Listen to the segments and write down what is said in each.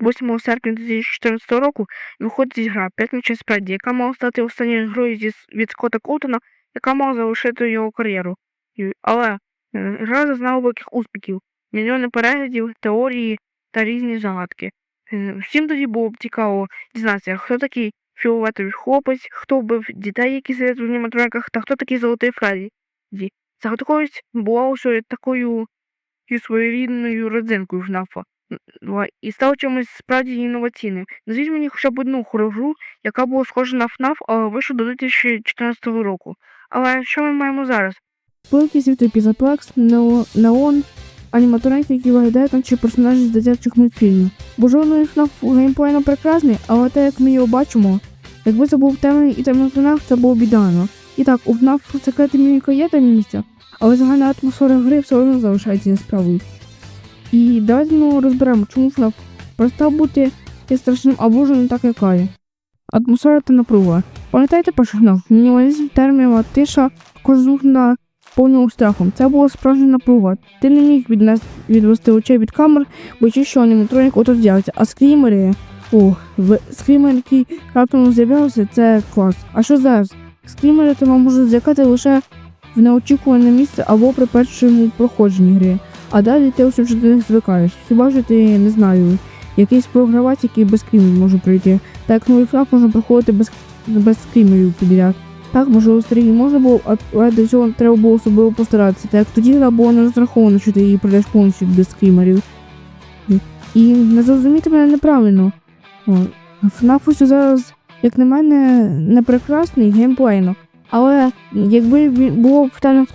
8 серпня 2014 року виходить гра «П'ять ночей справді», яка мала стати останньою грою від Скотта Коутона, яка мала залишити його кар'єру. Але е, гра зазнала великих успіхів, мільйони переглядів, теорії та різні загадки. Е, Всім тоді було б цікаво дізнатися, хто такий фіолетовий хлопець, хто вбив дітей, які сидять в аніматрониках, та хто такий золотий Фредді. Ді. Загадковість була ось такою і своєрідною родзинкою ФНАФа. І став чимось справді інноваційним. Назвіть мені хоча б одну хорогру, яка була схожа на ФНАФ, але вийшла до 2014 року. Але що ми маємо зараз? Великий світ Пізаплекс, Неон, аніматроники, які виглядають наче персонажі з дитячих мультфільмів. Бо жодної ФНАФ геймплейно прекрасний, але те, як ми його бачимо, якби це був темний і темний ФНАФ, це було б ідеально. І так, у ФНАФ секрети міміка є темні місця, але загальна атмосфера гри все одно залишається несправою. І давайте ну, розберемо, чому ФНАФ перестав бути є страшним або ж не так яка є. Атмосфера та напруга. Пам'ятаєте перший ФНАФ? Мінімалізм, терміна, тиша, кожух повним страхом. Це була справжня напруга. Ти не міг віднес... відвести очей від камер, боячись, що аніматронік ото з'явиться. А скрімери, о, в... скрімер, який раптом з'явився, це клас. А що зараз? Скрімери тебе можуть злякати лише в неочікуване місце або при першому проходженні гри. А далі ти ось вже до них звикаєш. Хіба що ти не знаю, якийсь програвець, який без скрімів може прийти. Так новий флаг можна проходити без, без скрімерів підряд. Так, можливо, старі можна було, але до цього треба було особливо постаратися. Так тоді гра була не розрахована, що ти її пройдеш повністю без скрімерів. І- не зрозуміти мене неправильно. FNAF ось зараз, як на мене, не прекрасний геймплейно. Але якби було в темних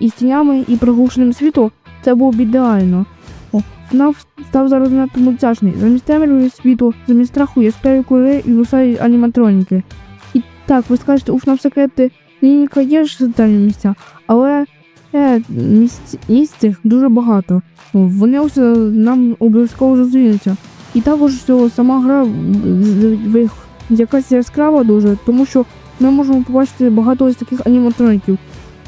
і з тінями, і приглушеним світлом, це було б ідеально. О, FNAF став зараз надто мультяшний. Замість темряви світу, замість страху яскраві кольори і висають аніматроніки. І так, ви скажете, у FNAF секрети лінійка є ж темні місця, але е, місць, місць цих дуже багато. Вони ось е, нам обов'язково зустрінуться. І також сама гра якась яскрава дуже, тому що ми можемо побачити багато ось таких аніматроніків.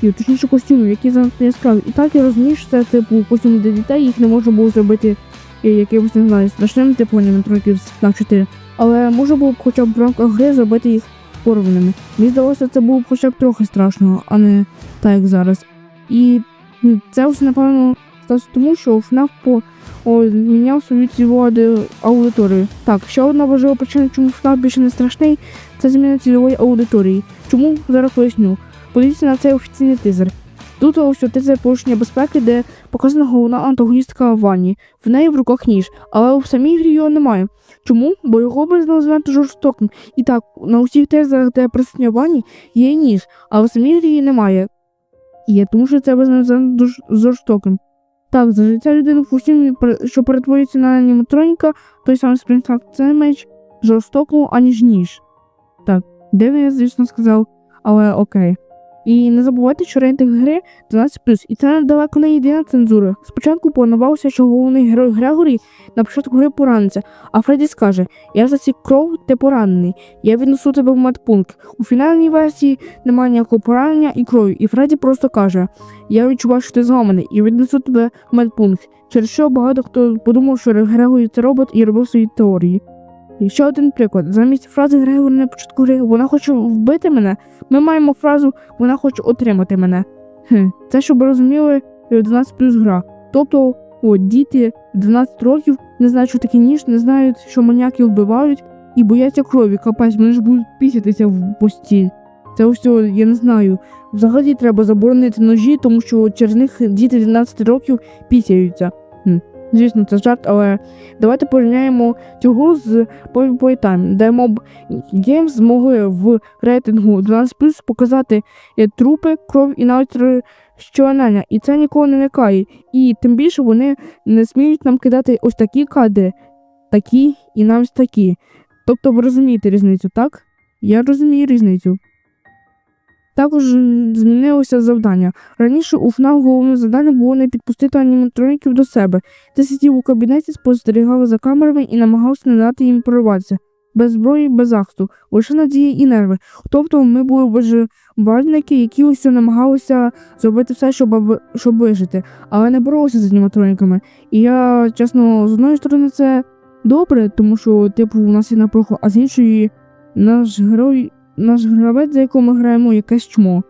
І точніше костюмів, які занадто яскраві. І так я розумію, що це типу костюми для дітей, їх не можна було зробити е, якимось не знаю, страшним типу аніматроніків на 4. Але можна було б хоча б в рамках гри зробити їх порваними. Мені здалося, це було б хоча б трохи страшного, а не так як зараз. І це ось напевно сталося тому, що FNAF по міняв свою цільову аудиторію. Так, ще одна важлива причина, чому FNAF більше не страшний, це зміна цільової аудиторії. Чому зараз поясню? Подивіться на цей офіційний тизер. Тут ось тизер порушення безпеки, де показана головна антагоністка Ванні. В неї в руках ніж, але у самій грі його немає. Чому? Бо його образ занадто жорстоким. І так, на усіх тезерах, де присутня Ванні, є ніж, а в самій грі її немає. Є, тому що це занадто жорстоким. Так, за життя людини в пере- що перетворюється на аніматроніка, той самий спринтфакт це меч жорстокого, аніж ніж. Так, дивно я, звісно, сказав, але окей. І не забувайте, що рейтинг гри 12+, і це далеко не єдина цензура. Спочатку планувалося, що головний герой Грегорі на початку гри пораниться, а Фредді скаже: Я засік кров, ти поранений, я віднесу тебе в медпункт. У фінальній версії немає ніякого поранення і крові, і Фредді просто каже: Я відчуваю, що ти зламаний, і віднесу тебе в медпункт. Через що багато хто подумав, що Грегорі це робот і робив свої теорії. І ще один приклад. Замість фрази Грегорі на початку вона хоче вбити мене. Ми маємо фразу вона хоче отримати мене. Хм, це щоб розуміли 12 плюс гра. Тобто, о, діти 12 років не знають, що таке ніж, не знають, що маніяки вбивають, і бояться крові. Капець, вони ж будуть пісятися в постіль. Це ось, я не знаю. Взагалі треба заборонити ножі, тому що через них діти 12 років пісяються. Звісно, це жарт, але давайте порівняємо гру з Time, де Mob Games змогли в рейтингу 12 показати е, трупи, кров і навіть щонання. І це нікого не лякає. І тим більше вони не сміють нам кидати ось такі кадри, такі і навіть такі. Тобто ви розумієте різницю, так? Я розумію різницю. Також змінилося завдання. Раніше у ФНАФ головне завдання було не підпустити аніматроніків до себе. Ти сидів у кабінеті, спостерігав за камерами і намагався не дати їм прорватися. Без зброї, без захисту, лише надії і нерви. Тобто ми були виживальники, які ось намагалися зробити все, щоб, аби- щоб вижити, але не боролися з аніматроніками. І я, чесно, з одної сторони, це добре, тому що, типу, у нас є напруга, а з іншої наш герой, наш гравець, за якого ми граємо, якесь чмо.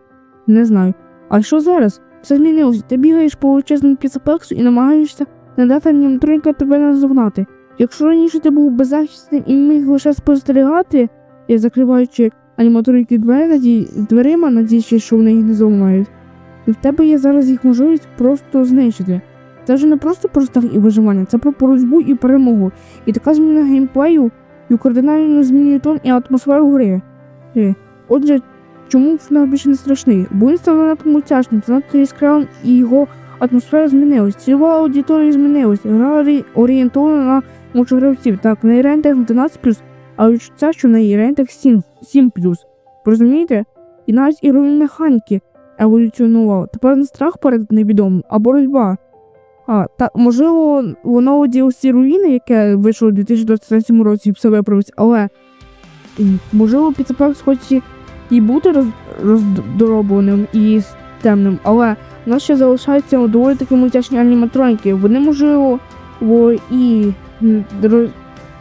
Не знаю. А що зараз? Все змінилося. Ти бігаєш по величезному піцеплексу і намагаєшся не дати аніматроніка тебе наздогнати. Якщо раніше ти був беззахисним і міг лише спостерігати, і закриваючи аніматроніки двері дверима, надіючись, що вони їх не зламають, в тебе є зараз їх можливість просто знищити. Це вже не просто про страх і виживання, це про боротьбу і перемогу. І така зміна геймплею і кардинально змінює тон і атмосферу гри. Е, Отже, чому FNAF більше не страшний? Він став занадто мультяшним, занадто яскравим і його атмосфера змінилась. Цільова аудиторія змінилась. Гра орієнтована на мультигравців. Так, на рейтинг 12+, а відчуття, що на рейтинг 7, 7+. Розумієте? І навіть ігрові механіки еволюціонували. Тепер не страх перед невідомим, а боротьба. А, та можливо, воно DLC руїни, яке вийшло у 2023 році, все виправить, але можливо, Піцепекс хоч і, бути роз, роздоробленим і темним, але в нас ще залишаються доволі такі мультяшні аніматроніки. Вони можливо і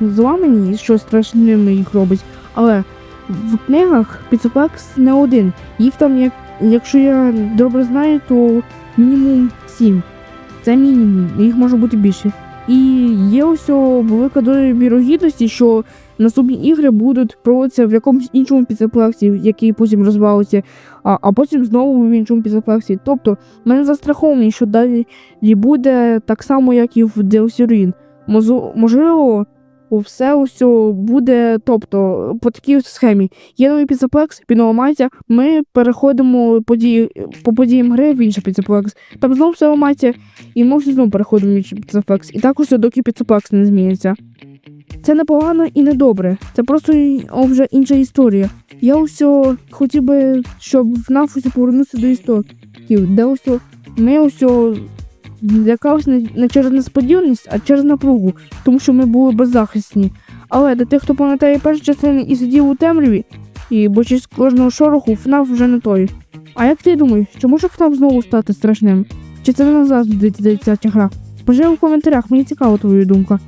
зламані, що страшними їх робить, але в книгах Піцепекс не один. Їх там, як, якщо я добре знаю, то мінімум сім. Це мінімум, їх може бути більше. І є ось велика доля вірогідності, що наступні ігри будуть проводитися в якомусь іншому піцеплексі, який потім розвалиться, а, а потім знову в іншому піцеплексі. Тобто, ми не застраховані, що далі буде так само, як і в DLC Можливо, все ось буде, тобто, по такій схемі. Є новий піцеплекс, підламається, ми переходимо події, по подіям гри в інший піцеплекс. Там знову все ламається, і ми всі знову переходимо в інший піцеплекс. І так усе, доки піцеплекс не зміниться. Це не погано і не добре. Це просто вже інша історія. Я усе хотів би, щоб в нафусі повернутися до історії, де усе ми усе злякалися не, через несподіваність, а через напругу, тому що ми були беззахисні. Але для тих, хто пам'ятає перші частини і сидів у темряві, і бочись кожного шороху, ФНАФ вже не той. А як ти думаєш, чи може ФНАФ знову стати страшним? Чи це не здається ця гра? Пиши в коментарях, мені цікава твоя думка.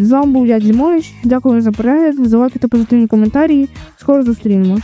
З вами був я Дімович, дякую за перегляд, за лайки та позитивні коментарі. Скоро зустрінемось.